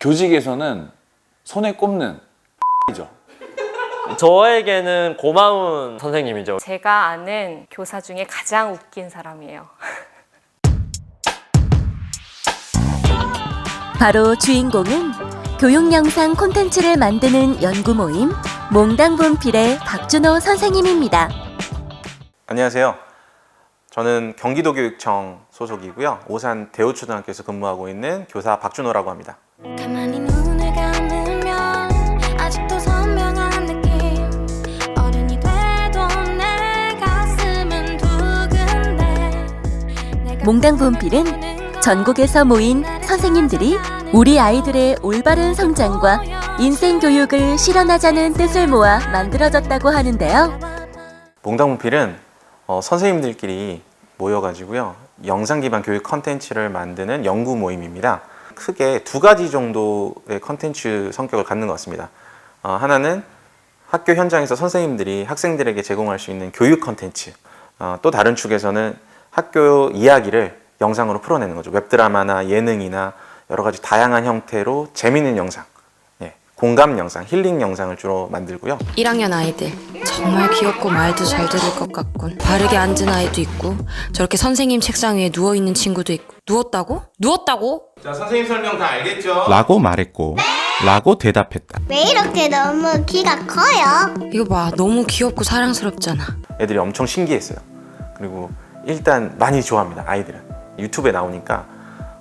교직에서는 손에 꼽는 이죠. 저에게는 고마운 선생님이죠. 제가 아는 교사 중에 가장 웃긴 사람이에요. 바로 주인공은 교육 영상 콘텐츠를 만드는 연구 모임 몽당분필의 박준호 선생님입니다. 안녕하세요. 저는 경기도교육청 소속이고요. 오산 대우초등학교에서 근무하고 있는 교사 박준호라고 합니다. 몽당분필은 전국에서 모인 선생님들이 우리 아이들의 올바른 성장과 인생 교육을 실현하자는 뜻을 모아 만들어졌다고 하는데요. 몽당문필은 어, 선생님들끼리 모여가지고요. 영상 기반 교육 컨텐츠를 만드는 연구 모임입니다. 크게 두 가지 정도의 컨텐츠 성격을 갖는 것 같습니다. 어, 하나는 학교 현장에서 선생님들이 학생들에게 제공할 수 있는 교육 컨텐츠. 어, 또 다른 축에서는 학교 이야기를 영상으로 풀어내는 거죠. 웹드라마나 예능이나 여러 가지 다양한 형태로 재미있는 영상, 예, 공감 영상, 힐링 영상을 주로 만들고요. 1학년 아이들 정말 귀엽고 말도 잘 들을 것 같군 바르게 앉은 아이도 있고 저렇게 선생님 책상 위에 누워있는 친구도 있고 누웠다고? 누웠다고? 자, 선생님 설명 다 알겠죠? 라고 말했고 라고 대답했다. 왜 이렇게 너무 키가 커요? 이거 봐 너무 귀엽고 사랑스럽잖아 애들이 엄청 신기했어요. 그리고 일단 많이 좋아합니다. 아이들은 유튜브에 나오니까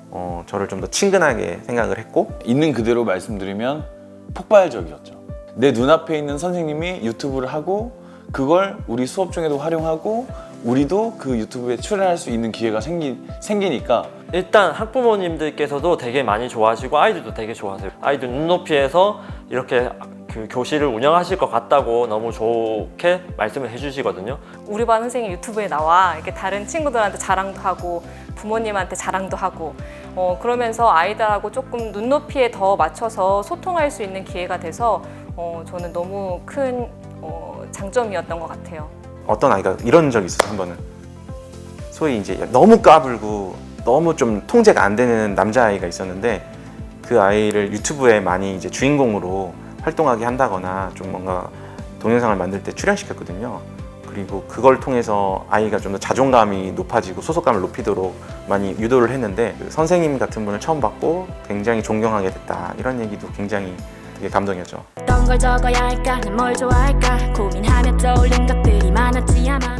어, 저를 좀 더 친근하게 생각을 했고 있는 그대로 말씀드리면 폭발적이었죠. 내 눈앞에 있는 선생님이 유튜브를 하고 그걸 우리 수업 중에도 활용하고 우리도 그 유튜브에 출연할 수 있는 기회가 생기, 생기니까 일단 학부모님들께서도 되게 많이 좋아하시고 아이들도 되게 좋아하세요. 아이들 눈높이에서 이렇게 그 교실을 운영하실 것 같다고 너무 좋게 말씀을 해주시거든요. 우리 반 선생님 유튜브에 나와 이렇게 다른 친구들한테 자랑도 하고 부모님한테 자랑도 하고 어, 그러면서 아이들하고 조금 눈높이에 더 맞춰서 소통할 수 있는 기회가 돼서 어, 저는 너무 큰 어, 장점이었던 것 같아요. 어떤 아이가 이런 적이 있어요. 한 번은 소위 이제 너무 까불고 너무 좀 통제가 안 되는 남자 아이가 있었는데 그 아이를 유튜브에 많이 이제 주인공으로 활동하게 한다거나 좀 뭔가 동영상을 만들 때 출연시켰거든요. 그리고 그걸 통해서 아이가 좀 더 자존감이 높아지고 소속감을 높이도록 많이 유도를 했는데 그 선생님 같은 분을 처음 봤고 굉장히 존경하게 됐다 이런 얘기도 굉장히 되게 감동이었죠.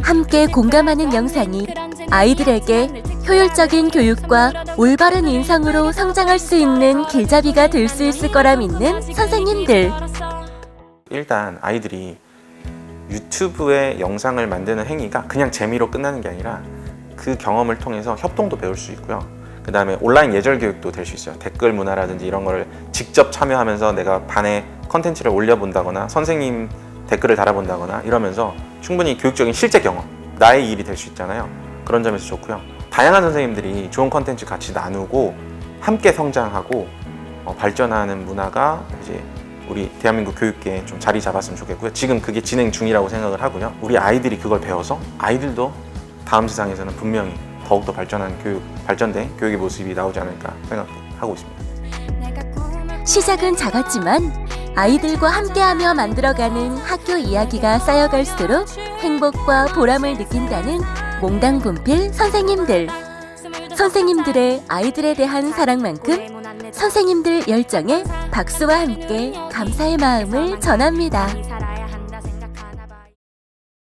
함께 공감하는 영상이 아이들에게 효율적인 교육과 올바른 인성으로 성장할 수 있는 길잡이가 될 수 있을 거라 믿는 선생님들. 일단 아이들이 유튜브에 영상을 만드는 행위가 그냥 재미로 끝나는 게 아니라 그 경험을 통해서 협동도 배울 수 있고요. 그 다음에 온라인 예절 교육도 될 수 있어요. 댓글 문화라든지 이런 거를 직접 참여하면서 내가 반에 컨텐츠를 올려본다거나 선생님 댓글을 달아본다거나 이러면서 충분히 교육적인 실제 경험, 나의 일이 될 수 있잖아요. 그런 점에서 좋고요. 다양한 선생님들이 좋은 컨텐츠 같이 나누고 함께 성장하고 어, 발전하는 문화가 이제 우리 대한민국 교육계에 좀 자리 잡았으면 좋겠고요. 지금 그게 진행 중이라고 생각을 하고요. 우리 아이들이 그걸 배워서 아이들도 다음 세상에서는 분명히 더욱더 발전한 교육, 발전된 교육의 모습이 나오지 않을까 생각하고 있습니다. 시작은 작았지만 아이들과 함께하며 만들어가는 학교 이야기가 쌓여갈수록 행복과 보람을 느낀다는 몽당분필 선생님들. 선생님들의 아이들에 대한 사랑만큼 선생님들 열정에 박수와 함께 감사의 마음을 전합니다.